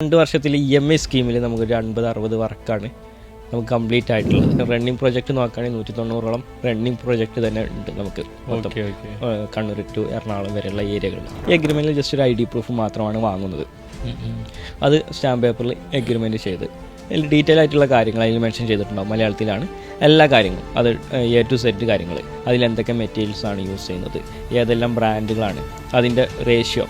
രണ്ട് വർഷത്തിൽ E M I സ്കീമിൽ നമുക്കൊരു അൻപത് അറുപത് വർക്കാണ് നമുക്ക് കംപ്ലീറ്റ് ആയിട്ടുള്ളത്. റണ്ണിങ് പ്രോജക്റ്റ് നോക്കുകയാണെങ്കിൽ നൂറ്റി തൊണ്ണൂറോളം റണ്ണിങ് പ്രോജക്റ്റ് തന്നെ ഉണ്ട് നമുക്ക് കണ്ണൂർ ടു എറണാകുളം വരെയുള്ള ഏരിയകളിൽ ഈ അഗ്രിമെന്റിൽ ജസ്റ്റ് ഒരു ഐ ഡി പ്രൂഫ് മാത്രമാണ് വാങ്ങുന്നത്. അത് സ്റ്റാമ്പ് പേപ്പറിൽ അഗ്രിമെന്റ് ചെയ്ത്. അതിൽ ഡീറ്റെയിൽ ആയിട്ടുള്ള കാര്യങ്ങൾ അതിൽ മെൻഷൻ ചെയ്തിട്ടുണ്ടാവും മലയാളത്തിലാണ്. എല്ലാ കാര്യങ്ങളും. അത് എ ടു സെറ്റ് കാര്യങ്ങൾ. അതിൽ എന്തൊക്കെ മെറ്റീരിയൽസ് ആണ് യൂസ് ചെയ്യുന്നത്. ഏതെല്ലാം ബ്രാൻഡുകളാണ് അതിന്റെ റേഷ്യോ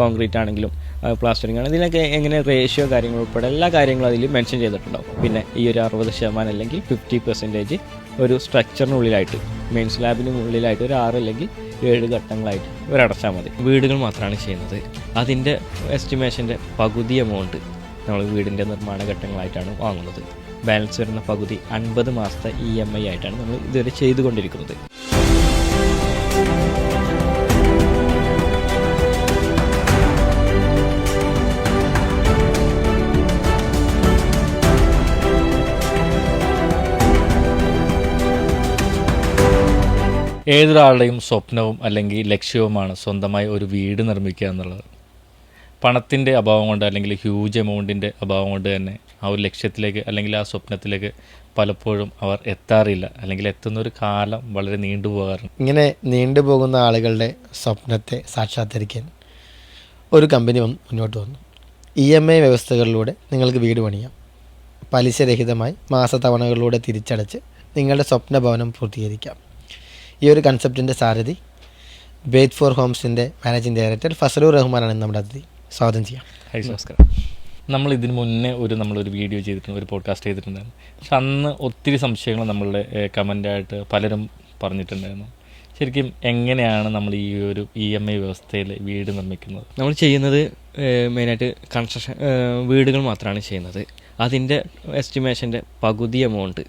കോൺക്രീറ്റ് ആണെങ്കിലും പ്ലാസ്റ്ററിംഗ് ആണ്. ഇതിനൊക്കെ എങ്ങനെ റേഷ്യോ കാര്യങ്ങൾ ഉൾപ്പെടെ എല്ലാ കാര്യങ്ങളും അതിൽ മെൻഷൻ ചെയ്തിട്ടുണ്ടാവും. പിന്നെ ഈ ഒരു അറുപത് ശതമാനം അല്ലെങ്കിൽ ഫിഫ്റ്റി പെർസെന്റേജ് ഒരു സ്ട്രക്ചറിനുള്ളിലായിട്ട് മെയിൻ സ്ലാബിന് ഉള്ളിലായിട്ട് ഒരു ആറ് അല്ലെങ്കിൽ ഏഴ് ഘട്ടങ്ങളായിട്ട് ഒരടച്ചാൽ മതി. വീടുകൾ മാത്രമാണ് ചെയ്യുന്നത്. അതിന്റെ എസ്റ്റിമേഷന്റെ പകുതി എമൗണ്ട് നമ്മൾ വീടിന്റെ നിർമ്മാണ ഘട്ടങ്ങളായിട്ടാണ് വാങ്ങുന്നത്. ബാലൻസ് വരുന്ന പകുതി അൻപത് മാസത്തെ ഇ എം ഐ ആയിട്ടാണ് നമ്മൾ ഇതുവരെ ചെയ്തുകൊണ്ടിരിക്കുന്നത്. ഏതൊരാളുടെയും സ്വപ്നവും അല്ലെങ്കിൽ ലക്ഷ്യവുമാണ് സ്വന്തമായി ഒരു വീട് നിർമ്മിക്കുക എന്നുള്ളത്. പണത്തിന്റെ അഭാവം കൊണ്ട് അല്ലെങ്കിൽ ഹ്യൂജ് എമൗണ്ടിന്റെ അഭാവം കൊണ്ട് തന്നെ ആ ഒരു ലക്ഷ്യത്തിലേക്ക് അല്ലെങ്കിൽ ആ സ്വപ്നത്തിലേക്ക് പലപ്പോഴും അവർ എത്താറില്ല. അല്ലെങ്കിൽ എത്തുന്ന ഒരു കാലം വളരെ നീണ്ടുപോകാറുണ്ട് ഇങ്ങനെ നീണ്ടുപോകുന്ന ആളുകളുടെ സ്വപ്നത്തെ സാക്ഷാത്കരിക്കാൻ ഒരു കമ്പനി മുന്നോട്ട് വന്നു. ഇ എം ഐ വ്യവസ്ഥകളിലൂടെ നിങ്ങൾക്ക് വീട് പണിയാം. പലിശരഹിതമായി മാസത്തവണകളിലൂടെ തിരിച്ചടച്ച് നിങ്ങളുടെ സ്വപ്ന ഭവനം പൂർത്തീകരിക്കാം. ഈ ഒരു കൺസെപ്റ്റിന്റെ സാരഥി ബേത്ത് ഫോർ ഹോംസിന്റെ മാനേജിംഗ് ഡയറക്ടർ ഫസലൂർ റഹ്മാനാണ് നമ്മുടെ അതിഥി. സ്വാഗതം ചെയ്യാം. ഹൈ നമസ്കാരം. നമ്മൾ ഇതിന് മുന്നേ ഒരു നമ്മളൊരു വീഡിയോ ചെയ്തിട്ടുണ്ട് ഒരു പോഡ്കാസ്റ്റ് ചെയ്തിട്ടുണ്ടായിരുന്നു. പക്ഷെ അന്ന് ഒത്തിരി സംശയങ്ങൾ നമ്മളുടെ കമന്റായിട്ട് പലരും പറഞ്ഞിട്ടുണ്ടായിരുന്നു. ശരിക്കും എങ്ങനെയാണ് നമ്മൾ ഈ ഒരു ഇ എം ഐ വ്യവസ്ഥയിൽ വീട് നിർമ്മിക്കുന്നത്? നമ്മൾ ചെയ്യുന്നത് മെയിനായിട്ട് കൺസ്ട്രക്ഷൻ വീടുകൾ മാത്രമാണ് ചെയ്യുന്നത്. അതിന്റെ എസ്റ്റിമേഷന്റെ പകുതി എമൗണ്ട്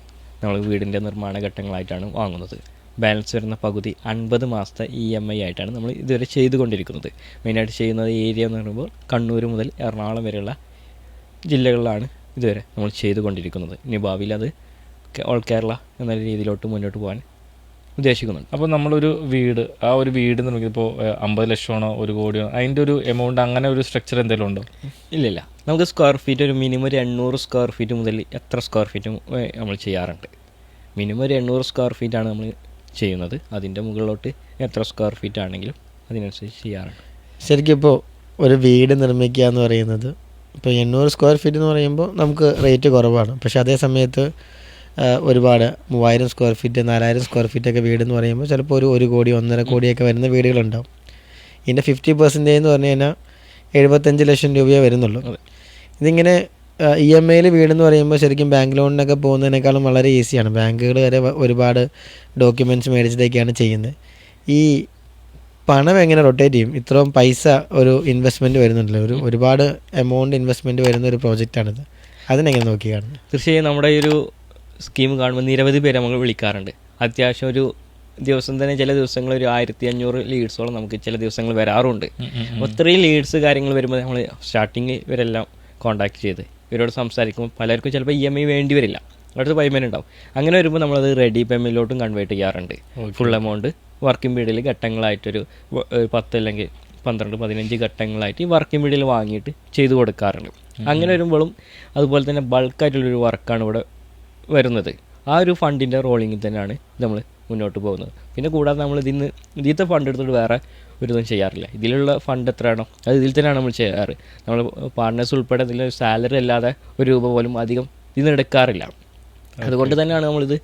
നമ്മൾ വീടിന്റെ നിർമ്മാണ ഘട്ടങ്ങളായിട്ടാണ് വാങ്ങുന്നത്. ബാലൻസ് വരുന്ന പകുതി അൻപത് മാസത്തെ ഇ എം ഐ ആയിട്ടാണ് നമ്മൾ ഇതുവരെ ചെയ്തുകൊണ്ടിരിക്കുന്നത്. മെയിനായിട്ട് ചെയ്യുന്നത് ഏരിയ എന്ന് പറയുമ്പോൾ കണ്ണൂർ മുതൽ എറണാകുളം വരെയുള്ള ജില്ലകളിലാണ് ഇതുവരെ നമ്മൾ ചെയ്തുകൊണ്ടിരിക്കുന്നത്. ഇനി ഭാവിയിൽ അത് ഓൾ കേരള എന്ന രീതിയിലോട്ട് മുന്നോട്ട് പോകാൻ ഉദ്ദേശിക്കുന്നുണ്ട്. അപ്പോൾ നമ്മളൊരു വീട് ആ ഒരു വീട് നമുക്കിപ്പോൾ അമ്പത് ലക്ഷമാണോ ഒരു കോടിയോ അതിന്റെ ഒരു എമൗണ്ട് അങ്ങനെ ഒരു സ്ട്രക്ചർ എന്തെങ്കിലും ഉണ്ടോ? ഇല്ലില്ല നമുക്ക് സ്ക്വയർ ഫീറ്റ് ഒരു മിനിമം ഒരു എണ്ണൂറ് സ്ക്വയർ ഫീറ്റ് മുതൽ എത്ര സ്ക്വയർ ഫീറ്റും നമ്മൾ ചെയ്യാറുണ്ട്. മിനിമം ഒരു എണ്ണൂറ് സ്ക്വയർ ഫീറ്റാണ് നമ്മൾ ചെയ്യുന്നത്. അതിന്റെ മുകളിലോട്ട് എത്ര സ്ക്വയർ ഫീറ്റ് ആണെങ്കിലും അതിനനുസരിച്ച് ചെയ്യാറുണ്ട്. ശരിക്കും ഇപ്പോൾ ഒരു വീട് നിർമ്മിക്കുക എന്ന് പറയുന്നത് ഇപ്പോൾ എണ്ണൂറ് സ്ക്വയർ ഫീറ്റ് എന്ന് പറയുമ്പോൾ നമുക്ക് റേറ്റ് കുറവാണ്. പക്ഷേ അതേ സമയത്ത് ഒരുപാട് മൂവായിരം സ്ക്വയർ ഫീറ്റ് നാലായിരം സ്ക്വയർ ഫീറ്റ് ഒക്കെ വീട് എന്ന് പറയുമ്പോൾ ചിലപ്പോൾ ഒരു ഒരു കോടി ഒന്നര കോടിയൊക്കെ വരുന്ന വീടുകളുണ്ടാവും. ഇതിന്റെ ഫിഫ്റ്റി പെർസെന്റേജ് എന്ന് പറഞ്ഞു കഴിഞ്ഞാൽ എഴുപത്തഞ്ച് ലക്ഷം രൂപയേ വരുന്നുള്ളൂ. ഇതിങ്ങനെ ഇ എം ഐയിൽ വീടെന്ന് പറയുമ്പോൾ ശരിക്കും ബാങ്ക് ലോണിനൊക്കെ പോകുന്നതിനേക്കാളും വളരെ ഈസിയാണ് ബാങ്കുകൾ വരെ ഒരുപാട് ഡോക്യുമെന്റ്സ് മേടിച്ചിട്ടൊക്കെയാണ് ചെയ്യുന്നത്. ഈ പണം എങ്ങനെ റൊട്ടേറ്റ് ചെയ്യും? ഇത്രയും പൈസ ഒരു ഇൻവെസ്റ്റ്മെന്റ് വരുന്നുണ്ടല്ലോ. ഒരു ഒരുപാട് എമൗണ്ട് ഇൻവെസ്റ്റ്മെന്റ് വരുന്ന ഒരു പ്രോജക്റ്റാണിത് അതിനെങ്ങനെ നോക്കി കാണുന്നത്? തീർച്ചയായും നമ്മുടെ ഈ ഒരു സ്കീം കാണുമ്പോൾ നിരവധി പേരെ നമ്മൾ വിളിക്കാറുണ്ട്. അത്യാവശ്യം ഒരു ദിവസം തന്നെ ചില ദിവസങ്ങൾ ഒരു ആയിരത്തി അഞ്ഞൂറ് ലീഡ്സോളം നമുക്ക് ചില ദിവസങ്ങൾ വരാറുണ്ട്. ഒത്തിരി ലീഡ്സ് കാര്യങ്ങൾ വരുമ്പോൾ നമ്മൾ സ്റ്റാർട്ടിങ് ഇവരെല്ലാം കോൺടാക്ട് ചെയ്ത് ഇവരോട് സംസാരിക്കുമ്പോൾ പലർക്കും ചിലപ്പോൾ ഇ എം ഐ വേണ്ടി വരില്ല. അടുത്ത് പേയ്മെന്റ് ഉണ്ടാവും. അങ്ങനെ വരുമ്പോൾ നമ്മളത് റെഡി പേയ്മെന്റിലോട്ടും കൺവേർട്ട് ചെയ്യാറുണ്ട്. ഫുൾ എമൗണ്ട് വർക്കിംഗ് പീരീഡിൽ ഘട്ടങ്ങളായിട്ടൊരു ഒരു പത്ത് അല്ലെങ്കിൽ പന്ത്രണ്ട് പതിനഞ്ച് ഘട്ടങ്ങളായിട്ട് ഈ വർക്കിംഗ് പീരീഡിൽ വാങ്ങിയിട്ട് ചെയ്തു കൊടുക്കാറുണ്ട്. അങ്ങനെ വരുമ്പോഴും അതുപോലെ തന്നെ ബൾക്കായിട്ടുള്ളൊരു വർക്കാണ് ഇവിടെ വരുന്നത്. ആ ഒരു ഫണ്ടിന്റെ റോളിങ്ങിൽ തന്നെയാണ് നമ്മൾ മുന്നോട്ട് പോകുന്നത്. പിന്നെ കൂടാതെ നമ്മൾ ഇതിന്ന് ഇതിലത്തെ ഫണ്ട് എടുത്തിട്ട് വേറെ ഒരു ഇതും ചെയ്യാറില്ല. ഇതിലുള്ള ഫണ്ട് എത്രയാണോ അത് ഇതിൽ തന്നെയാണ് നമ്മൾ ചെയ്യാറ്. നമ്മൾ പാർട്ട്നേഴ്സ് ഉൾപ്പെടെ ഇതിൽ സാലറി അല്ലാതെ ഒരു രൂപ പോലും അധികം ഇന്ന് എടുക്കാറില്ല. അതുകൊണ്ട് തന്നെയാണ് നമ്മളിത്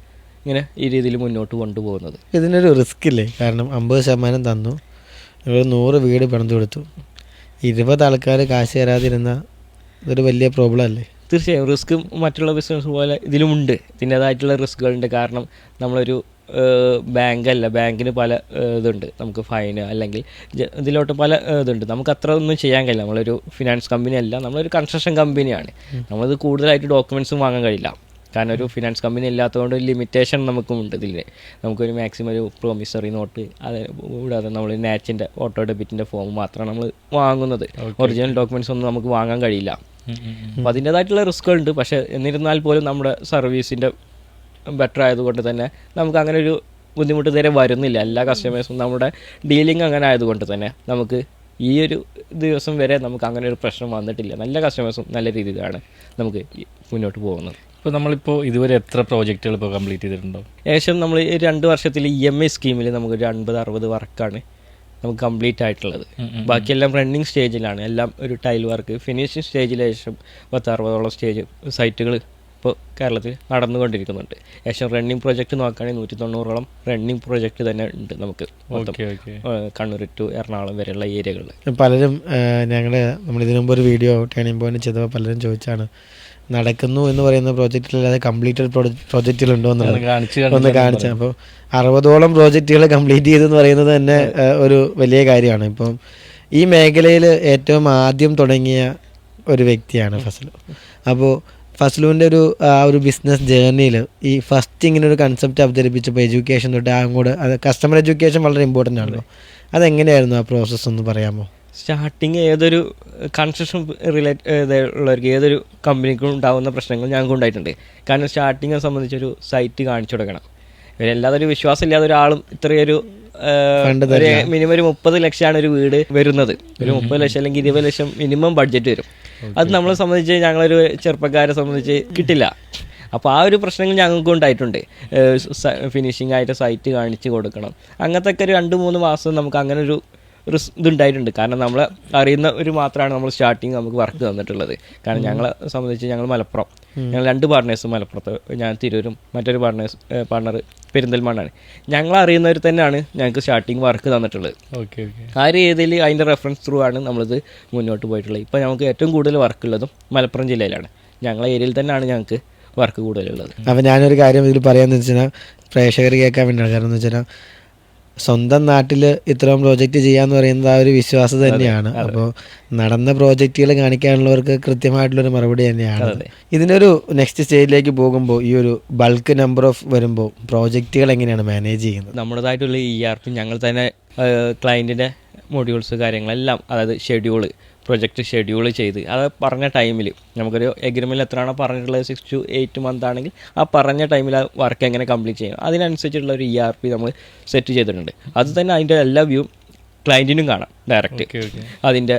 ഇങ്ങനെ ഈ രീതിയിൽ മുന്നോട്ട് കൊണ്ടുപോകുന്നത്. ഇതിനൊരു റിസ്ക് ഇല്ലേ? കാരണം അമ്പത് ശതമാനം തന്നു. നൂറ് വീട് പണിത് കൊടുത്തു. ഇരുപത് ആൾക്കാർ കാശ് തരാതിരുന്ന ഇതൊരു വലിയ പ്രോബ്ലം അല്ലേ? തീർച്ചയായും. റിസ്ക് മറ്റുള്ള ബിസിനസ് പോലെ ഇതിലുമുണ്ട്. ഇതിന്റേതായിട്ടുള്ള റിസ്കുകളുണ്ട് കാരണം നമ്മളൊരു ബാങ്ക് അല്ല ബാങ്കിന് പല ഇതുണ്ട്. നമുക്ക് ഫൈന് അല്ലെങ്കിൽ ഇതിലോട്ട് പല ഇതുണ്ട്. നമുക്ക് അത്ര ഒന്നും ചെയ്യാൻ കഴിയില്ല. നമ്മളൊരു ഫിനാൻസ് കമ്പനി അല്ല. നമ്മളൊരു കൺസ്ട്രക്ഷൻ കമ്പനിയാണ്. നമ്മളത് കൂടുതലായിട്ട് ഡോക്യുമെൻസും വാങ്ങാൻ കഴിയില്ല. കാരണം ഒരു ഫിനാൻസ് കമ്പനി ഇല്ലാത്തതുകൊണ്ട് ലിമിറ്റേഷൻ നമുക്കും ഉണ്ട് ഇതിൽ. നമുക്കൊരു മാക്സിമം ഒരു പ്രോമിസറി നോട്ട് അത് കൂടാതെ നമ്മൾ നാച്ചിന്റെ ഓട്ടോ ഡെബിറ്റിന്റെ ഫോം മാത്രമാണ് നമ്മൾ വാങ്ങുന്നത്. ഒറിജിനൽ ഡോക്യുമെന്റ്സ് ഒന്നും നമുക്ക് വാങ്ങാൻ കഴിയില്ല. അപ്പോൾ അതിന്റേതായിട്ടുള്ള റിസ്ക് ഉണ്ട്. പക്ഷേ എന്നിരുന്നാൽ പോലും നമ്മുടെ സർവീസിന്റെ ബെറ്റർ ആയതുകൊണ്ട് തന്നെ നമുക്ക് അങ്ങനെ ഒരു ബുദ്ധിമുട്ട് നേരെ വരുന്നില്ല. എല്ലാ കസ്റ്റമേഴ്സും നമ്മുടെ ഡീലിംഗ് അങ്ങനെ ആയതുകൊണ്ട് തന്നെ നമുക്ക് ഈ ഒരു ദിവസം വരെ നമുക്ക് അങ്ങനെ ഒരു പ്രശ്നം വന്നിട്ടില്ല. നല്ല കസ്റ്റമേഴ്സും നല്ല രീതിയിലാണ് നമുക്ക് മുന്നോട്ട് പോകുന്നത്. ഇപ്പോൾ നമ്മളിപ്പോൾ ഇതുവരെ എത്ര പ്രോജക്റ്റുകൾ ഇപ്പോൾ കംപ്ലീറ്റ് ചെയ്തിട്ടുണ്ടോ? ഏകദേശം നമ്മൾ ഈ രണ്ട് വർഷത്തിൽ ഇ എം ഐ സ്കീമിൽ നമുക്ക് ഒരു അൻപത് അറുപത് വർക്കാണ് നമുക്ക് കംപ്ലീറ്റ് ആയിട്ടുള്ളത്. ബാക്കിയെല്ലാം റണ്ണിങ് സ്റ്റേജിലാണ് എല്ലാം ഒരു ടൈൽ വർക്ക് ഫിനിഷിങ് സ്റ്റേജിൽ ഏകദേശം പത്ത് അറുപതോളം സ്റ്റേജ് സൈറ്റുകൾ ഇപ്പോൾ കേരളത്തിൽ നടന്നുകൊണ്ടിരിക്കുന്നുണ്ട്. ഏകദേശം റണ്ണിങ് പ്രൊജക്റ്റ് നോക്കുകയാണെങ്കിൽ നൂറ്റി തൊണ്ണൂറോളം റണ്ണിങ് പ്രൊജക്റ്റ് തന്നെ ഉണ്ട് നമുക്ക്. മൊത്തം okay okay Kannur to Ernakulam വരെയുള്ള ഏരിയകളിൽ. പലരും ഞങ്ങൾ നമ്മൾ ഇതിനു മുമ്പ് ഒരു വീഡിയോ ടേണിംഗ് പോയിന്റ് ചെയ്തപ്പോൾ പലരും ചോദിച്ചാണ് നടക്കുന്നു എന്ന് പറയുന്ന പ്രോജക്റ്റിലല്ലാതെ കംപ്ലീറ്റഡ് പ്രോജക്റ്റിലുണ്ടോ എന്നുള്ളത്. കാണിച്ചു ഒന്ന് കാണിച്ച. അപ്പോൾ അറുപതോളം പ്രോജക്റ്റുകൾ കംപ്ലീറ്റ് ചെയ്തെന്ന് പറയുന്നത് തന്നെ ഒരു വലിയ കാര്യമാണ്. ഇപ്പം ഈ മേഖലയിൽ ഏറ്റവും ആദ്യം തുടങ്ങിയ ഒരു വ്യക്തിയാണ് ഫസൽ. അപ്പോൾ ഫസലുവിന്റെ ഒരു ആ ഒരു ബിസിനസ് ജേർണിയിൽ ഈ ഫസ്റ്റ് ഇങ്ങനെ ഒരു കൺസെപ്റ്റ് അവതരിപ്പിച്ചപ്പോൾ എഡ്യൂക്കേഷൻ തൊട്ട് അങ്ങോട്ട് അത് കസ്റ്റമർ എഡ്യൂക്കേഷൻ വളരെ ഇമ്പോർട്ടന്റ് ആണല്ലോ. അതെങ്ങനെയായിരുന്നു ആ പ്രോസസ്സ് ഒന്ന് പറയാമോ? സ്റ്റാർട്ടിങ് ഏതൊരു കൺസ്ട്രക്ഷൻ റിലേറ്റ് ഉള്ളവർക്ക് ഏതൊരു കമ്പനിക്കും ഉണ്ടാകുന്ന പ്രശ്നങ്ങൾ ഞങ്ങൾക്ക് ഉണ്ടായിട്ടുണ്ട് കാരണം സ്റ്റാർട്ടിങ്ങിനെ സംബന്ധിച്ചൊരു സൈറ്റ് കാണിച്ചു കൊടുക്കണം. ഇവരെല്ലാതെ ഒരു വിശ്വാസം ഇല്ലാതെ ഒരാളും ഇത്രയൊരു മിനിമം ഒരു മുപ്പത് ലക്ഷമാണ് ഒരു വീട് വരുന്നത്. ഒരു മുപ്പത് ലക്ഷം അല്ലെങ്കിൽ ഇരുപത് ലക്ഷം മിനിമം ബഡ്ജറ്റ് വരും. അത് നമ്മളെ സംബന്ധിച്ച് ഞങ്ങളൊരു ചെറുപ്പക്കാരെ സംബന്ധിച്ച് കിട്ടില്ല. അപ്പോൾ ആ ഒരു പ്രശ്നങ്ങൾ ഞങ്ങൾക്ക് ഉണ്ടായിട്ടുണ്ട്. ഫിനിഷിംഗ് ആയിട്ട് സൈറ്റ് കാണിച്ചു കൊടുക്കണം. അങ്ങനത്തെ ഒക്കെ ഒരു രണ്ട് മൂന്ന് മാസം നമുക്ക് അങ്ങനെ ഒരു ഒരു ഇതുണ്ടായിട്ടുണ്ട്. കാരണം നമ്മൾ അറിയുന്ന ഒരു മാത്രമാണ് നമ്മൾ സ്റ്റാർട്ടിങ് നമുക്ക് വർക്ക് തന്നിട്ടുള്ളത്. കാരണം ഞങ്ങളെ സംബന്ധിച്ച് ഞങ്ങൾ മലപ്പുറം. ഞങ്ങൾ രണ്ട് പാർട്ട്നേഴ്സ് മലപ്പുറത്ത് ഞാൻ തിരൂരും മറ്റൊരു പാർട്ട്നേഴ്സ് പാർട്ണർ പെരിന്തൽമണ്ണാണ്. ഞങ്ങൾ അറിയുന്നവർ തന്നെയാണ് ഞങ്ങൾക്ക് സ്റ്റാർട്ടിങ് വർക്ക് തന്നിട്ടുള്ളത്. ഓക്കെ ഓക്കെ ആ ഒരു രീതിയിൽ അതിന്റെ റെഫറൻസ് ത്രൂ ആണ് നമ്മളിത് മുന്നോട്ട് പോയിട്ടുള്ളത്. ഇപ്പോൾ നമുക്ക് ഏറ്റവും കൂടുതൽ വർക്ക് ഉള്ളതും മലപ്പുറം ജില്ലയിലാണ്. ഞങ്ങളെ ഏരിയയിൽ തന്നെയാണ് ഞങ്ങൾക്ക് വർക്ക് കൂടുതലുള്ളത്. അപ്പം ഞാനൊരു കാര്യം ഇതിൽ പറയാമെന്ന് വെച്ചാൽ പ്രേക്ഷകർ കേൾക്കാൻ വേണ്ടിയാണ്. കാരണം എന്ന് വെച്ചാൽ സ്വന്തം നാട്ടിൽ ഇത്രയും പ്രോജക്റ്റ് ചെയ്യാന്ന് പറയുന്നത് ആ ഒരു വിശ്വാസം തന്നെയാണ്. അപ്പോൾ നടന്ന പ്രോജക്റ്റുകൾ കാണിക്കാനുള്ളവർക്ക് കൃത്യമായിട്ടുള്ളൊരു മറുപടി തന്നെയാണ്. ഇതിനൊരു നെക്സ്റ്റ് സ്റ്റേജിലേക്ക് പോകുമ്പോൾ ഈ ഒരു ബൾക്ക് നമ്പർ ഓഫ് വരുമ്പോൾ പ്രോജക്റ്റുകൾ എങ്ങനെയാണ് മാനേജ് ചെയ്യുന്നത്? നമ്മുടേതായിട്ടുള്ള ഇ ആർ പി ഞങ്ങൾ തന്നെ ക്ലയന്റിന്റെ മൊഡ്യൂൾസ് കാര്യങ്ങളെല്ലാം അതായത് ഷെഡ്യൂൾ പ്രൊജക്റ്റ് ഷെഡ്യൂൾ ചെയ്ത്. അത് പറഞ്ഞ ടൈമിൽ നമുക്കൊരു എഗ്രിമെന്റ് എത്രയാണോ പറഞ്ഞിട്ടുള്ളത് സിക്സ് ടു എയ്റ്റ് മന്ത് ആണെങ്കിൽ ആ പറഞ്ഞ ടൈമിൽ ആ വർക്ക് എങ്ങനെ കംപ്ലീറ്റ് ചെയ്യണം. അതിനനുസരിച്ചുള്ള ഒരു ഇ ആർ പി നമ്മൾ സെറ്റ് ചെയ്തിട്ടുണ്ട്. അത് തന്നെ അതിന്റെ എല്ലാ വ്യൂ ക്ലയന്റിനും കാണാം ഡയറക്റ്റ് അതിന്റെ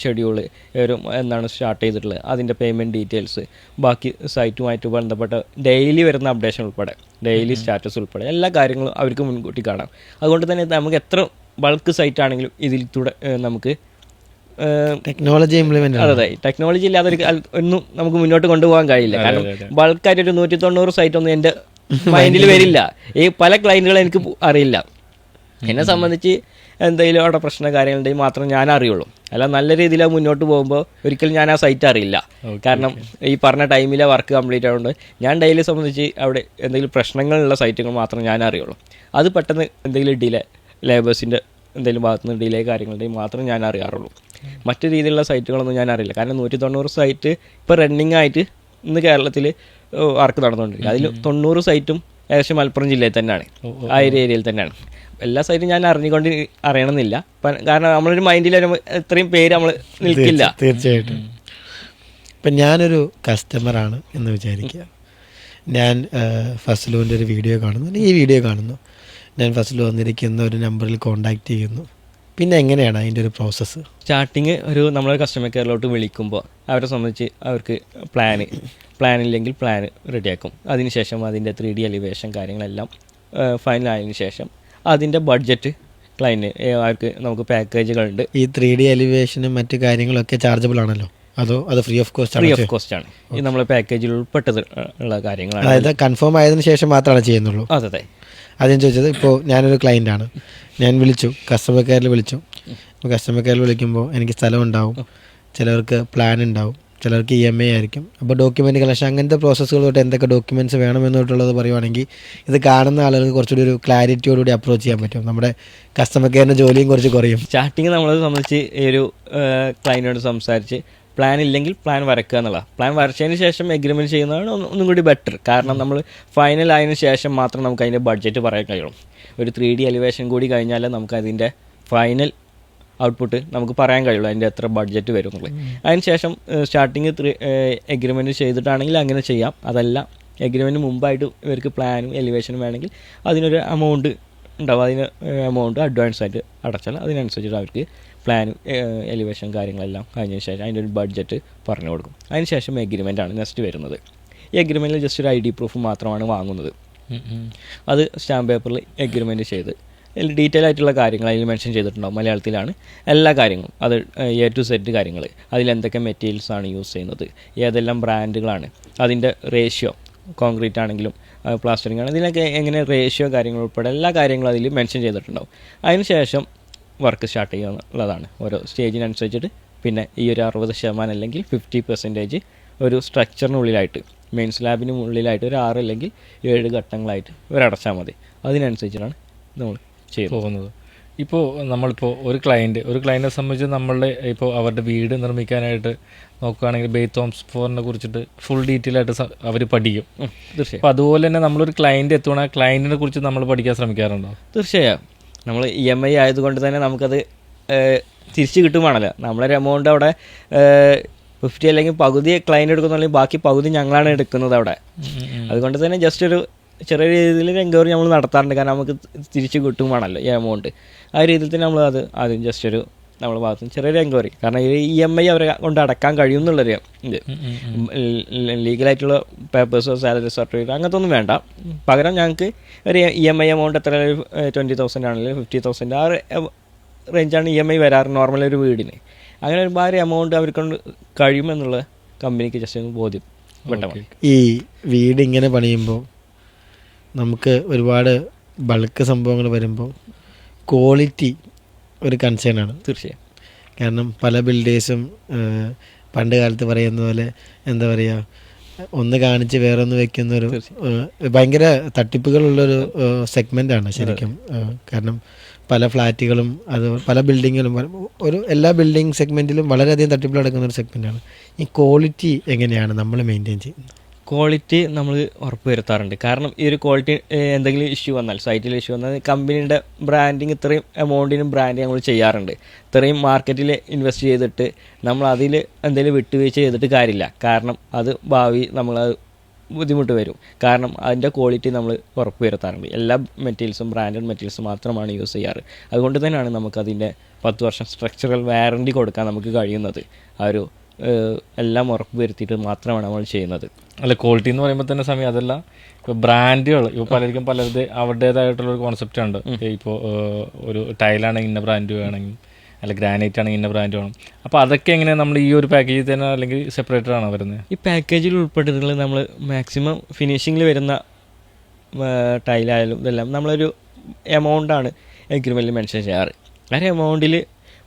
ഷെഡ്യൂൾ ഒരു എന്താണ് സ്റ്റാർട്ട് ചെയ്തിട്ടുള്ളത് അതിന്റെ പേയ്മെന്റ് ഡീറ്റെയിൽസ് ബാക്കി സൈറ്റുമായിട്ട് ബന്ധപ്പെട്ട ഡെയിലി വരുന്ന അപ്ഡേഷൻ ഉൾപ്പെടെ ഡെയിലി സ്റ്റാറ്റസ് ഉൾപ്പെടെ എല്ലാ കാര്യങ്ങളും അവർക്ക് മുൻകൂട്ടി കാണാം. അതുകൊണ്ട് തന്നെ നമുക്ക് എത്ര ബൾക്ക് സൈറ്റ് ആണെങ്കിലും ഇതിൽ നമുക്ക് ടെക്നോളജി ഇംപ്ലിമെന്റ് അതെ ടെക്നോളജി ഇല്ലാതെ ഒരു ഒന്നും നമുക്ക് മുന്നോട്ട് കൊണ്ടുപോകാൻ കഴിയില്ല. കാരണം ബൾക്കായിട്ട് ഒരു നൂറ്റി തൊണ്ണൂറ് സൈറ്റ് ഒന്നും എന്റെ മൈൻഡിൽ വരില്ല. ഈ പല ക്ലയന്റുകളും എനിക്ക് അറിയില്ല. എന്നെ സംബന്ധിച്ച് എന്തെങ്കിലും അവിടെ പ്രശ്ന കാര്യങ്ങളുണ്ടെങ്കിൽ മാത്രം ഞാൻ അറിയുള്ളൂ. അല്ല നല്ല രീതിയിൽ മുന്നോട്ട് പോകുമ്പോൾ ഒരിക്കലും ഞാൻ ആ സൈറ്റ് അറിയില്ല. കാരണം ഈ പറഞ്ഞ ടൈമിലെ വർക്ക് കംപ്ലീറ്റ് ആയതുകൊണ്ട് ഞാൻ ഡെയിലി സംബന്ധിച്ച് അവിടെ എന്തെങ്കിലും പ്രശ്നങ്ങളുള്ള സൈറ്റുകൾ മാത്രം ഞാൻ അറിയുള്ളൂ. അത് പെട്ടെന്ന് എന്തെങ്കിലും ഡിലേ ലേബേഴ്സിന്റെ എന്തെങ്കിലും ഭാഗത്തുനിന്ന് ഡിലേ കാര്യങ്ങളുണ്ടെങ്കിൽ മാത്രം ഞാൻ അറിയാറുള്ളൂ. മറ്റു രീതിയിലുള്ള സൈറ്റുകളൊന്നും ഞാൻ അറിയില്ല. കാരണം നൂറ്റി തൊണ്ണൂറ് സൈറ്റ് ഇപ്പോൾ റണ്ണിങ് ആയിട്ട് ഇന്ന് കേരളത്തിൽ വർക്ക് നടന്നുകൊണ്ടിരിക്കുക അതിൽ തൊണ്ണൂറ് സൈറ്റും ഏകദേശം മലപ്പുറം ജില്ലയിൽ തന്നെയാണ്. ആ ഒരു ഏരിയയിൽ തന്നെയാണ്. എല്ലാ സൈറ്റും ഞാൻ അറിഞ്ഞുകൊണ്ട് അറിയണമെന്നില്ല. കാരണം നമ്മളൊരു മൈൻഡിൽ ഇത്രയും പേര് നമ്മൾ നിൽക്കില്ല. തീർച്ചയായിട്ടും. ഇപ്പം ഞാനൊരു കസ്റ്റമറാണ് എന്ന് വിചാരിക്കുക. ഞാൻ ഫസലുവിന്റെ ഒരു വീഡിയോ കാണുന്നു. അല്ലെങ്കിൽ ഈ വീഡിയോ കാണുന്നു. ഞാൻ ഫസലു വന്നിരിക്കുന്ന ഒരു നമ്പറിൽ കോൺടാക്റ്റ് ചെയ്യുന്നു. പിന്നെ എങ്ങനെയാണ് അതിന്റെ ഒരു പ്രോസസ്സ് സ്റ്റാർട്ടിങ് ഒരു നമ്മളൊരു കസ്റ്റമർ കെയറിലോട്ട് വിളിക്കുമ്പോൾ അവരെ സംബന്ധിച്ച് അവർക്ക് പ്ലാന് പ്ലാൻ ഇല്ലെങ്കിൽ പ്ലാൻ റെഡിയാക്കും അതിനുശേഷം അതിന്റെ ത്രീ ഡി എലിവേഷൻ കാര്യങ്ങളെല്ലാം ഫൈനൽ ആയതിനു ശേഷം അതിന്റെ ബഡ്ജറ്റ് ക്ലൈന്റ് അവർക്ക് നമുക്ക് പാക്കേജുകളുണ്ട് ഈ ത്രീ ഡി എലിവേഷനും മറ്റു കാര്യങ്ങളൊക്കെ ചാർജബിൾ ആണല്ലോ? അതോ അത് free of cost free of cost ആണ്. ഇത് നമ്മളെ പാക്കേജിൽ ഉൾപ്പെട്ടത് ഉള്ള കാര്യങ്ങളാണ്. അതായത് കൺഫേം ആയതിനു ശേഷം മാത്രമാണ് ചെയ്യുന്നുള്ളൂ. അതെ അതെ. ആദ്യം ചോദിച്ചത് ഇപ്പോൾ ഞാനൊരു ക്ലയന്റാണ് ഞാൻ വിളിച്ചു. കസ്റ്റമർ കെയറിൽ വിളിച്ചു. അപ്പോൾ കസ്റ്റമർ കെയറിൽ വിളിക്കുമ്പോൾ എനിക്ക് സ്ഥലം ഉണ്ടാവും. ചിലവർക്ക് പ്ലാൻ ഉണ്ടാവും. ചിലർക്ക് ഇ എം ഐ ആയിരിക്കും. അപ്പോൾ ഡോക്യുമെന്റ് കളക്ഷൻ അങ്ങനത്തെ പ്രോസസ്സുകൾ തൊട്ട് എന്തൊക്കെ ഡോക്യുമെന്റ്സ് വേണമെന്നുള്ളത് പറയുവാണെങ്കിൽ ഇത് കാണുന്ന ആളുകൾക്ക് കുറച്ചുകൂടി ഒരു ക്ലാരിറ്റിയോടുകൂടി അപ്രോച്ച് ചെയ്യാൻ പറ്റും. നമ്മുടെ കസ്റ്റമർ കെയറിന്റെ ജോലിയും കുറച്ച് കുറയും. സ്റ്റാർട്ടിങ് നമ്മളെ സംബന്ധിച്ച് ഒരു ക്ലയന്റിനോട് സംസാരിച്ച് പ്ലാൻ ഇല്ലെങ്കിൽ പ്ലാൻ വരക്കുക എന്നുള്ള പ്ലാൻ വരച്ചതിന് ശേഷം എഗ്രിമെന്റ് ചെയ്യുന്നതാണ് ഒന്നും കൂടി ബെറ്റർ കാരണം നമ്മൾ ഫൈനൽ ആയതിനു ശേഷം മാത്രം നമുക്ക് അതിന്റെ ബഡ്ജറ്റ് പറയാൻ കഴിയുള്ളൂ. ഒരു ത്രീ ഡി എലിവേഷൻ കൂടി കഴിഞ്ഞാൽ നമുക്ക് അതിന്റെ ഫൈനൽ ഔട്ട്പുട്ട് നമുക്ക് പറയാൻ കഴിയുള്ളൂ അതിന്റെ എത്ര ബഡ്ജറ്റ് വരും എന്നുള്ളത്. അതിനുശേഷം സ്റ്റാർട്ടിങ് ത്രീ എഗ്രിമെന്റ് ചെയ്തിട്ടാണെങ്കിൽ അങ്ങനെ ചെയ്യാം. അതല്ല എഗ്രിമെന്റ് മുമ്പായിട്ട് ഇവർക്ക് പ്ലാനും എലിവേഷനും വേണമെങ്കിൽ അതിനൊരു എമൗണ്ട് ഉണ്ടാവും. അതിന് എമൗണ്ട് അഡ്വാൻസ് ആയിട്ട് അടച്ചാൽ അതിനനുസരിച്ചിട്ട് അവർക്ക് പ്ലാൻ എലിവേഷൻ കാര്യങ്ങളെല്ലാം കഴിഞ്ഞ ശേഷം അതിന്റെ ഒരു ബഡ്ജറ്റ് പറഞ്ഞു കൊടുക്കും. അതിന് ശേഷം എഗ്രിമെന്റ് ആണ് നെക്സ്റ്റ് വരുന്നത്. ഈ എഗ്രിമെന്റിൽ ജസ്റ്റ് ഒരു ഐ ഡി പ്രൂഫ് മാത്രമാണ് വാങ്ങുന്നത്. അത് സ്റ്റാമ്പ് പേപ്പറിൽ എഗ്രിമെന്റ് ചെയ്ത്. ഡീറ്റെയിൽ ആയിട്ടുള്ള കാര്യങ്ങൾ അതിൽ മെൻഷൻ ചെയ്തിട്ടുണ്ടാവും. മലയാളത്തിലാണ് എല്ലാ കാര്യങ്ങളും. അത് എ ടു സെറ്റ് കാര്യങ്ങൾ. അതിലെന്തൊക്കെ മെറ്റീരിയൽസ് ആണ് യൂസ് ചെയ്യുന്നത്. ഏതെല്ലാം ബ്രാൻഡുകളാണ് അതിന്റെ റേഷ്യോ കോൺക്രീറ്റ് ആണെങ്കിലും പ്ലാസ്റ്ററിംഗ് ആണെങ്കിലും ഇതിനൊക്കെ എങ്ങനെ റേഷ്യോ കാര്യങ്ങൾ ഉൾപ്പെടെ എല്ലാ കാര്യങ്ങളും അതിൽ മെൻഷൻ ചെയ്തിട്ടുണ്ടാവും. അതിന് ശേഷം വർക്ക് സ്റ്റാർട്ട് ചെയ്യുക എന്നുള്ളതാണ് ഓരോ സ്റ്റേജിനനുസരിച്ചിട്ട് പിന്നെ ഈ ഒരു അറുപത് ശതമാനം അല്ലെങ്കിൽ ഫിഫ്റ്റി പെർസെന്റേജ് ഒരു സ്ട്രക്ചറിനുള്ളിലായിട്ട് മെയിൻ സ്ലാബിന് ഉള്ളിലായിട്ട് ഒരു ആറ് അല്ലെങ്കിൽ ഏഴ് ഘട്ടങ്ങളായിട്ട് ഒരടച്ചാൽ മതി. അതിനനുസരിച്ചിട്ടാണ് നമ്മൾ ചെയ്തു പോകുന്നത്. ഇപ്പോൾ നമ്മളിപ്പോൾ ഒരു ക്ലയന്റ് ഒരു ക്ലയന്റിനെ സംബന്ധിച്ച് നമ്മളുടെ ഇപ്പോൾ അവരുടെ വീട് നിർമ്മിക്കാനായിട്ട് നോക്കുകയാണെങ്കിൽ ബെയ്ത്ത് ഹോംസ് ഫോറിനെ കുറിച്ചിട്ട് ഫുൾ ഡീറ്റെയിൽ ആയിട്ട് അവർ പഠിക്കും. തീർച്ചയായും. അപ്പോൾ അതുപോലെ തന്നെ നമ്മളൊരു ക്ലയന്റ് എത്തുകയാണെങ്കിൽ ആ ക്ലയന്റിനെ കുറിച്ച് നമ്മൾ പഠിക്കാൻ ശ്രമിക്കാറുണ്ടോ? തീർച്ചയായും. നമ്മൾ ഇ എം ഐ ആയതുകൊണ്ട് തന്നെ നമുക്കത് തിരിച്ചു കിട്ടുവാണല്ലോ നമ്മളൊരു എമൗണ്ട് അവിടെ ഫിഫ്റ്റി അല്ലെങ്കിൽ പകുതി ക്ലയന്റ് എടുക്കുന്നുണ്ടെങ്കിൽ ബാക്കി പകുതി ഞങ്ങളാണ് എടുക്കുന്നത് അവിടെ. അതുകൊണ്ട് തന്നെ ജസ്റ്റ് ഒരു ചെറിയ രീതിയിൽ എൻക്വയറി നമ്മൾ നടത്താറുണ്ട്. കാരണം നമുക്ക് തിരിച്ച് കിട്ടുവാണല്ലോ ഈ എമൗണ്ട് ആ രീതിയിൽ തന്നെ നമ്മൾ അത് ആദ്യം ജസ്റ്റ് ഒരു നമ്മുടെ ഭാഗത്ത് നിന്ന് ചെറിയൊരു എൻക്വയറി. കാരണം ഈ ഇ എം ഐ അവരെ കൊണ്ട് അടക്കാൻ കഴിയും എന്നുള്ളൊരു ഇത് ലീഗലായിട്ടുള്ള പേപ്പേഴ്സോ സാലറി സർട്ടിഫിക്കറ്റ് അങ്ങനത്തെ ഒന്നും വേണ്ട. പകരം ഞങ്ങൾക്ക് ഒരു ഇ എം ഐ എമൗണ്ട് എത്ര ട്വന്റി തൗസൻഡ് ആണെങ്കിലും ഫിഫ്റ്റി തൗസൻഡ് ആ റേഞ്ചാണ് ഇ എം ഐ വരാറ് നോർമൽ ഒരു വീടിന്. അങ്ങനെ ഒരു ഭാര്യ എമൗണ്ട് അവർക്കൊണ്ട് കഴിയുമെന്നുള്ള കമ്പനിക്ക് ജസ്റ്റ് ഒന്ന് ബോധ്യം ഈ വീട് ഇങ്ങനെ പണിയുമ്പോൾ നമുക്ക് ഒരുപാട് ബൾക്ക് സംഭവങ്ങൾ വരുമ്പോൾ ക്വാളിറ്റി ഒരു കൺസേൺ ആണ്. തീർച്ചയായും. കാരണം പല ബിൽഡേഴ്സും പണ്ട് കാലത്ത് പറയുന്ന പോലെ എന്താ പറയുക ഒന്ന് കാണിച്ച് വേറൊന്ന് വെക്കുന്ന ഒരു ഭയങ്കര തട്ടിപ്പുകളുള്ളൊരു സെഗ്മെന്റ് ആണ് ശരിക്കും. കാരണം പല ഫ്ലാറ്റുകളും അത് പല ബിൽഡിങ്ങുകളും ഒരു എല്ലാ ബിൽഡിംഗ് സെഗ്മെന്റിലും വളരെയധികം തട്ടിപ്പുകൾ നടക്കുന്ന ഒരു സെഗ്മെന്റാണ് ഈ ക്വാളിറ്റി എങ്ങനെയാണ് നമ്മൾ മെയിന്റെയിൻ ചെയ്യുന്നത്? ക്വാളിറ്റി നമ്മൾ ഉറപ്പ് വരുത്താറുണ്ട്. കാരണം ഈ ഒരു ക്വാളിറ്റി എന്തെങ്കിലും ഇഷ്യൂ വന്നാൽ സൈറ്റിൽ ഇഷ്യൂ വന്നാൽ കമ്പനിയുടെ ബ്രാൻഡിങ് ഇത്രയും എമൗണ്ടിനും ബ്രാൻഡ് നമ്മൾ ചെയ്യാറുണ്ട്. ഇത്രയും മാർക്കറ്റിൽ ഇൻവെസ്റ്റ് ചെയ്തിട്ട് നമ്മൾ അതിൽ എന്തെങ്കിലും വിട്ടുവീഴ്ച ചെയ്തിട്ട് കാര്യമില്ല. കാരണം അത് ഭാവി നമ്മൾ ബുദ്ധിമുട്ട് വരും. കാരണം അതിന്റെ ക്വാളിറ്റി നമ്മൾ ഉറപ്പ് വരുത്താറുണ്ട്. എല്ലാ മെറ്റീരിയൽസും ബ്രാൻഡഡ് മെറ്റീരിയൽസ് മാത്രമാണ് യൂസ് ചെയ്യാറ്. അതുകൊണ്ട് തന്നെയാണ് നമുക്കതിന്റെ പത്ത് വർഷം സ്ട്രക്ചറൽ വാറണ്ടി കൊടുക്കാൻ നമുക്ക് കഴിയുന്നത്. ആ ഒരു എല്ലാം ഉറപ്പ് വരുത്തിയിട്ട് മാത്രമാണ് നമ്മൾ ചെയ്യുന്നത്. അല്ല ക്വാളിറ്റി എന്ന് പറയുമ്പോൾ തന്നെ സമയം അതല്ല. ഇപ്പോൾ ബ്രാൻഡുകൾ ഇപ്പോൾ പലർക്കും പലരുടെ അവരുടേതായിട്ടുള്ള ഒരു കോൺസെപ്റ്റ് ഉണ്ട്. ഇപ്പോൾ ഒരു ടൈലാണെങ്കിൽ ഇന്ന ബ്രാൻഡ് വേണമെങ്കിൽ അല്ല ഗ്രാനൈറ്റ് ആണെങ്കിൽ ഇന്ന ബ്രാൻഡ് വേണം. അപ്പോൾ അതൊക്കെ എങ്ങനെയാണ് നമ്മൾ ഈ ഒരു പാക്കേജിൽ തന്നെ അല്ലെങ്കിൽ സെപ്പറേറ്റഡ് ആണോ വരുന്നത്? ഈ പാക്കേജിൽ ഉൾപ്പെട്ടിട്ടുള്ള നമ്മൾ മാക്സിമം ഫിനിഷിങ്ങിൽ വരുന്ന ടൈലായാലും ഇതെല്ലാം നമ്മളൊരു എമൗണ്ടാണ് എഗ്രിമെന്റിൽ മെൻഷൻ ചെയ്യാറ്. ആ ഒരു എമൗണ്ടിൽ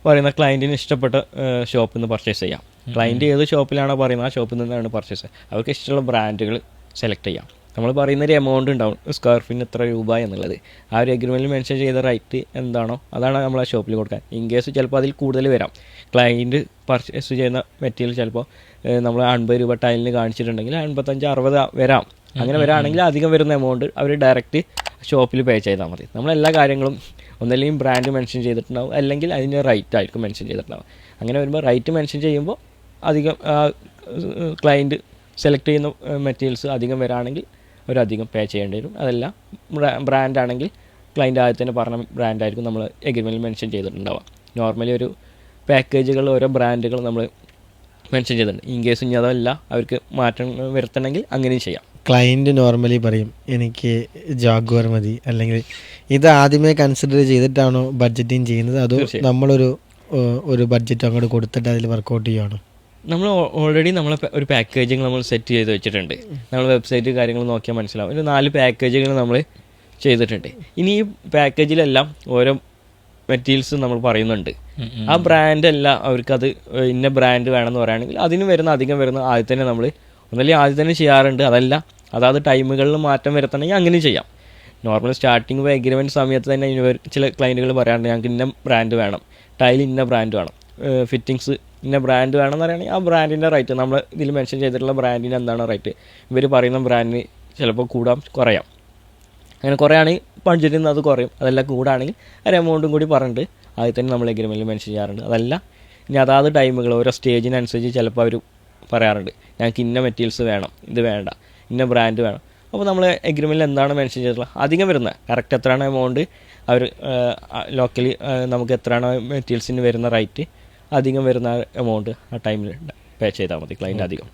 പറയുന്ന ക്ലയന്റിന് ഇഷ്ടപ്പെട്ട ഷോപ്പിൽ നിന്ന് പർച്ചേസ് ചെയ്യാം. ക്ലയന്റ് ഏത് ഷോപ്പിലാണോ പറയുന്നത് ആ ഷോപ്പിൽ നിന്നാണ് പർച്ചേസ് അവർക്ക് ഇഷ്ടമുള്ള ബ്രാൻഡുകൾ സെലക്ട് ചെയ്യാം. നമ്മൾ പറയുന്ന ഒരു എമൗണ്ട് ഉണ്ടാവും സ്ക്വയർ ഫീറ്റിന് ഇത്ര രൂപ എന്നുള്ളത്. ആ ഒരു എഗ്രിമെന്റിൽ മെൻഷൻ ചെയ്ത റൈറ്റ് എന്താണോ അതാണ് നമ്മൾ ആ ഷോപ്പിൽ കൊടുക്കാൻ. ഇൻ കേസ് ചിലപ്പോൾ അതിൽ കൂടുതൽ വരാം. ക്ലയന്റ് പർച്ചേസ് ചെയ്യുന്ന മെറ്റീരിയൽ ചിലപ്പോൾ നമ്മൾ അൻപത് രൂപ ടൈലിന് കാണിച്ചിട്ടുണ്ടെങ്കിൽ അൻപത്തഞ്ച് അറുപത് വരാം. അങ്ങനെ വരാണെങ്കിൽ അധികം വരുന്ന എമൗണ്ട് അവർ ഡയറക്റ്റ് ഷോപ്പിൽ പേ ചെയ്താൽ മതി. നമ്മൾ എല്ലാ കാര്യങ്ങളും ഒന്നല്ലെങ്കിൽ ബ്രാൻഡ് മെൻഷൻ ചെയ്തിട്ടുണ്ടാവും. അല്ലെങ്കിൽ അതിന്റെ റൈറ്റ് ആയിരിക്കും മെൻഷൻ ചെയ്തിട്ടുണ്ടാവും അങ്ങനെ വരുമ്പോൾ റൈറ്റ് മെൻഷൻ ചെയ്യുമ്പോൾ അധികം ക്ലയന്റ് സെലക്ട് ചെയ്യുന്ന മെറ്റീരിയൽസ് അധികം വരാണെങ്കിൽ അവരധികം പേ ചെയ്യേണ്ടി വരും. അതല്ല ബ്രാൻഡ് ആണെങ്കിൽ ക്ലയന്റ് ആദ്യം തന്നെ പറഞ്ഞ ബ്രാൻഡായിരിക്കും നമ്മൾ എഗ്രിമെന്റിൽ മെൻഷൻ ചെയ്തിട്ടുണ്ടാവുക. നോർമലി ഒരു പാക്കേജുകൾ ഓരോ ബ്രാൻഡുകൾ നമ്മൾ മെൻഷൻ ചെയ്തിട്ടുണ്ട്. ഇൻ കേസ് ഇനി അതല്ല അവർക്ക് മാറ്റം വരുത്തണമെങ്കിൽ അങ്ങനെയും ചെയ്യാം. ക്ലയന്റ് നോർമലി പറയും എനിക്ക് ജാഗ്വർ മതി. അല്ലെങ്കിൽ ഇത് ആദ്യമേ കൺസിഡർ ചെയ്തിട്ടാണോ ബഡ്ജറ്റിങ് ചെയ്യുന്നത്? അതോ. നമ്മളൊരു ഒരു ബഡ്ജറ്റ് അങ്ങോട്ട് കൊടുത്തിട്ട് അതിൽ വർക്കൗട്ട് ചെയ്യുകയാണോ നമ്മൾ ഓൾറെഡി നമ്മളെ ഒരു പാക്കേജിങ് നമ്മൾ സെറ്റ് ചെയ്ത് വെച്ചിട്ടുണ്ട്. നമ്മൾ വെബ്സൈറ്റ് കാര്യങ്ങൾ നോക്കിയാൽ മനസ്സിലാവും. ഒരു നാല് പാക്കേജുകൾ നമ്മൾ ചെയ്തിട്ടുണ്ട്. ഇനി ഈ പാക്കേജിലെല്ലാം ഓരോ മെറ്റീരിയൽസ് നമ്മൾ പറയുന്നുണ്ട്. ആ ബ്രാൻഡ് അല്ല അവർക്കത് ഇന്ന ബ്രാൻഡ് വേണമെന്ന് പറയുകയാണെങ്കിൽ അതിന് വരുന്ന അധികം വരുന്ന ആദ്യം തന്നെ നമ്മൾ ഒന്നല്ലേ ആദ്യം തന്നെ ചെയ്യാറുണ്ട്. അതല്ല അതാത് ടൈമുകളിൽ മാറ്റം വരുത്തണമെങ്കിൽ അങ്ങനെ ചെയ്യാം. നോർമൽ സ്റ്റാർട്ടിങ് എഗ്രിമെന്റ് സമയത്ത് തന്നെ ചില ക്ലയന്റുകൾ പറയാറുണ്ട് ഞങ്ങൾക്ക് ഇന്ന ബ്രാൻഡ് വേണം. ടൈൽ ഇന്ന ബ്രാൻഡ് വേണം. ഫിറ്റിങ്സ് ഇന്ന ബ്രാൻഡ് വേണമെന്ന് പറയുകയാണെങ്കിൽ ആ ബ്രാൻഡിന്റെ റേറ്റ് നമ്മൾ ഇതിൽ മെൻഷൻ ചെയ്തിട്ടുള്ള ബ്രാൻഡിന് എന്താണ് റേറ്റ് ഇവർ പറയുന്ന ബ്രാൻഡിന് ചിലപ്പോൾ കൂടാം കുറയാം. അങ്ങനെ കുറയാണെങ്കിൽ ബഡ്ജറ്റിൽ നിന്ന് അത് കുറയും. അതെല്ലാം കൂടാണെങ്കിൽ ഒരു എമൗണ്ടും കൂടി പറഞ്ഞിട്ട് ആദ്യം തന്നെ നമ്മൾ എഗ്രിമെന്റിൽ മെൻഷൻ ചെയ്യാറുണ്ട്. അതല്ല ഇനി അതാത് ടൈമുകൾ ഓരോ സ്റ്റേജിനനുസരിച്ച് ചിലപ്പോൾ അവർ പറയാറുണ്ട്. ഞങ്ങൾക്ക് ഇന്ന മെറ്റീരിയൽസ് വേണം ഇത് വേണ്ട ഇന്ന ബ്രാൻഡ് വേണം. അപ്പോൾ നമ്മൾ എഗ്രിമെന്റിൽ എന്താണ് മെൻഷൻ ചെയ്തിട്ടുള്ളത്? അധികം വരുന്ന കറക്റ്റ് എത്രയാണ് എമൗണ്ട് അവർ ലോക്കലി നമുക്ക് എത്രയാണ് മെറ്റീരിയൽസിന് വരുന്ന റേറ്റ് അധികം വരുന്ന എമൗണ്ട് ആ ടൈമിൽ പേ ചെയ്താൽ മതി ക്ലയന്റ് അധികം.